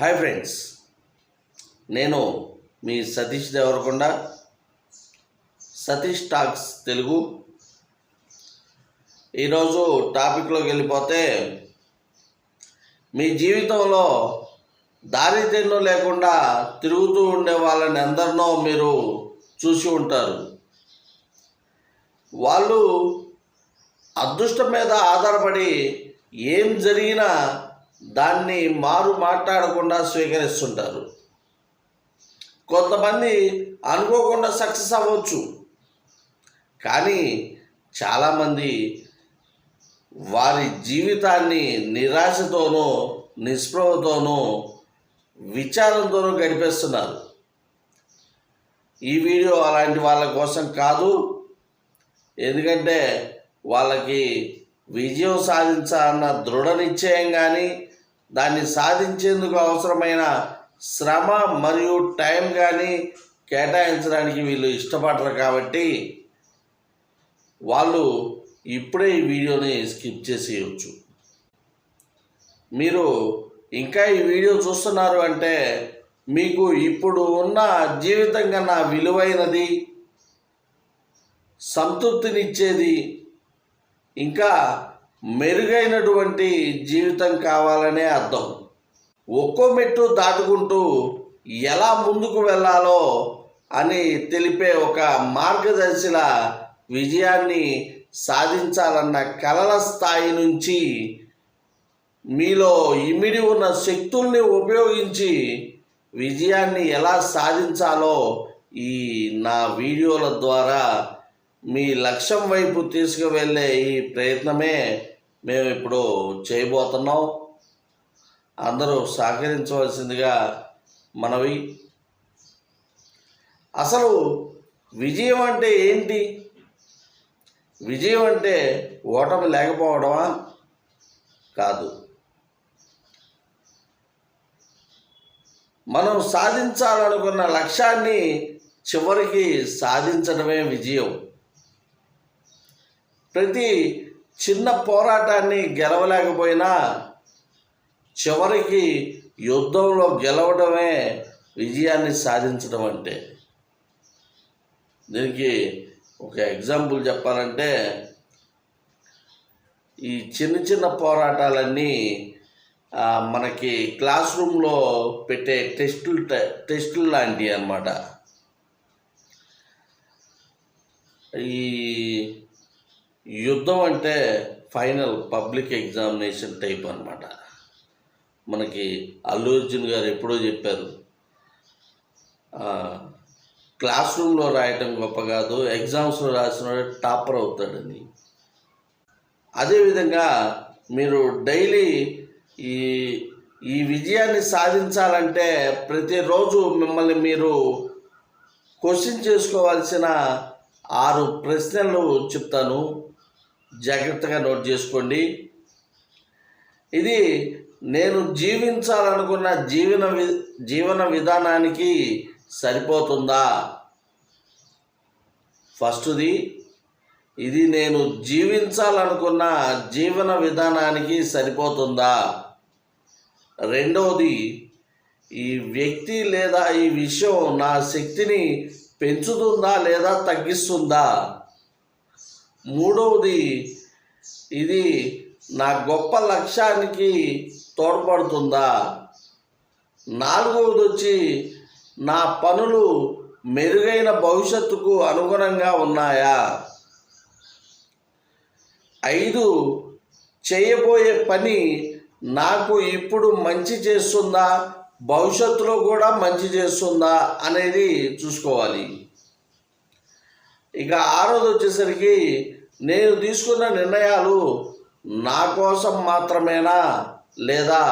Hi friends. నేను మీ Satish Devarakonda Satish talks Telugu. ఈరోజు టాపిక్లోకి వెళ్ళిపోతే మీ జీవితంలో దారి లేకుండా తిరుగుతూ ఉండే వాళ్ళని ఎందరినో మీరు చూసి ఉంటారు. వాళ్ళు అదృష్టం మీద ఆధారపడి ఏం జరిగినా దాన్ని మారు మాట్లాడకుండా స్వీకరిస్తుంటారు. కొంతమంది అనుకోకుండా సక్సెస్ అవ్వచ్చు. కానీ చాలామంది వారి జీవితాన్ని నిరాశతోనూ నిస్పృహతోనూ విచారంతోనూ గడిపేస్తున్నారు. ఈ వీడియో అలాంటి వాళ్ళ కోసం కాదు. ఎందుకంటే వాళ్ళకి విజయం సాధించాలన్న దృఢ నిశ్చయం కానీ దాన్ని సాధించేందుకు అవసరమైన శ్రమ మరియు టైం కానీ కేటాయించడానికి వీళ్ళు ఇష్టపడరు కాబట్టి వాళ్ళు ఇప్పుడే ఈ వీడియోని స్కిప్ చేసేయచ్చు. మీరు ఇంకా ఈ వీడియో చూస్తున్నారు అంటే మీకు ఇప్పుడు ఉన్న జీవితం కన్నా విలువైనది సంతృప్తినిచ్చేది ఇంకా మెరుగైనటువంటి జీవితం కావాలనే అర్థం. ఒక్కో మెట్టు దాటుకుంటూ ఎలా ముందుకు వెళ్ళాలో అని తెలిపే ఒక మార్గదర్శిల విజయాన్ని సాధించాలన్న కలల స్థాయి నుంచి మీలో ఇమిడి ఉన్న శక్తుల్ని ఉపయోగించి విజయాన్ని ఎలా సాధించాలో ఈ నా వీడియోల ద్వారా మీ లక్ష్యం వైపు తీసుకువెళ్ళే ఈ ప్రయత్నమే మేము ఇప్పుడు చేయబోతున్నాం. అందరూ సహకరించవలసిందిగా మనవి. అసలు విజయం అంటే ఏంటి? విజయం అంటే ఓటమి లేకపోవడమా? కాదు. మనం సాధించాలనుకున్న లక్ష్యాన్ని చివరికి సాధించడమే విజయం. ప్రతి చిన్న పోరాటాన్ని గెలవలేకపోయినా చివరికి యుద్ధంలో గెలవడమే విజయాన్ని సాధించడం అంటే. దీనికి ఒక ఎగ్జాంపుల్ చెప్పాలంటే ఈ చిన్న చిన్న పోరాటాలన్నీ మనకి క్లాస్ రూమ్లో పెట్టే టెస్టులు టెస్టులు లాంటివి అన్నమాట. ఈ యుద్ధం అంటే ఫైనల్ పబ్లిక్ ఎగ్జామినేషన్ టైప్ అనమాట మనకి అల్లు అర్జున్ గారు ఎప్పుడో చెప్పారు క్లాస్ రూమ్లో రాయటం గొప్ప కాదు ఎగ్జామ్స్లో రాసిన టాపర్ అవుతాడని. అదేవిధంగా మీరు డైలీ ఈ ఈ విజయాన్ని సాధించాలంటే ప్రతిరోజు మిమ్మల్ని మీరు క్వశ్చన్ చేసుకోవాల్సిన ఆరు ప్రశ్నలు చెప్తాను. జాగ్రత్తగా నోట్ చేసుకోండి. ఇది నేను జీవించాలనుకున్న జీవన వి జీవన విధానానికి సరిపోతుందా? ఫస్ట్ది ఇది నేను జీవించాలనుకున్న జీవన విధానానికి సరిపోతుందా? రెండవది ఈ వ్యక్తి లేదా ఈ విషయం నా శక్తిని పెంచుతుందా లేదా తగ్గిస్తుందా? మూడవది ఇది నా గొప్ప లక్ష్యానికి తోడ్పడుతుందా? నాలుగవది వచ్చి నా పనులు మెరుగైన భవిష్యత్తుకు అనుగుణంగా ఉన్నాయా? ఐదు చేయబోయే పని నాకు ఇప్పుడు మంచి చేస్తుందా? భవిష్యత్తులో కూడా మంచి చేస్తుందా? అనేది చూసుకోవాలి. ఇక ఆరోది వచ్చేసరికి నేను తీసుకున్న నిర్ణయాలు నా కోసం మాత్రమేనా? లేదా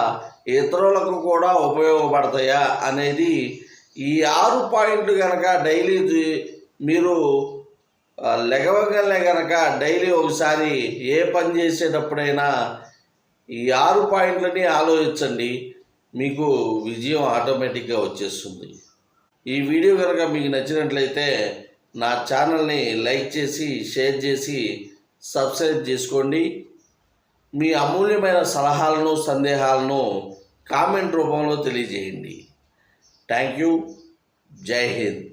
ఇతరులకు కూడా ఉపయోగపడతాయా? అనేది ఈ ఆరు పాయింట్లు కనుక డైలీ మీరు లెగవగలే కనుక డైలీ ఒకసారి ఏ పని చేసేటప్పుడైనా ఈ ఆరు పాయింట్లని ఆలోచించండి. మీకు విజయం ఆటోమేటిక్గా వచ్చేస్తుంది. ఈ వీడియో కనుక మీకు నచ్చినట్లయితే నా ఛానల్ని లైక్ చేసి షేర్ చేసి సబ్స్క్రైబ్ చేసుకోండి. మీ అమూల్యమైన సలహాలను సందేహాలను కామెంట్ రూపంలో తెలియజేయండి. Thank you. జై హింద్.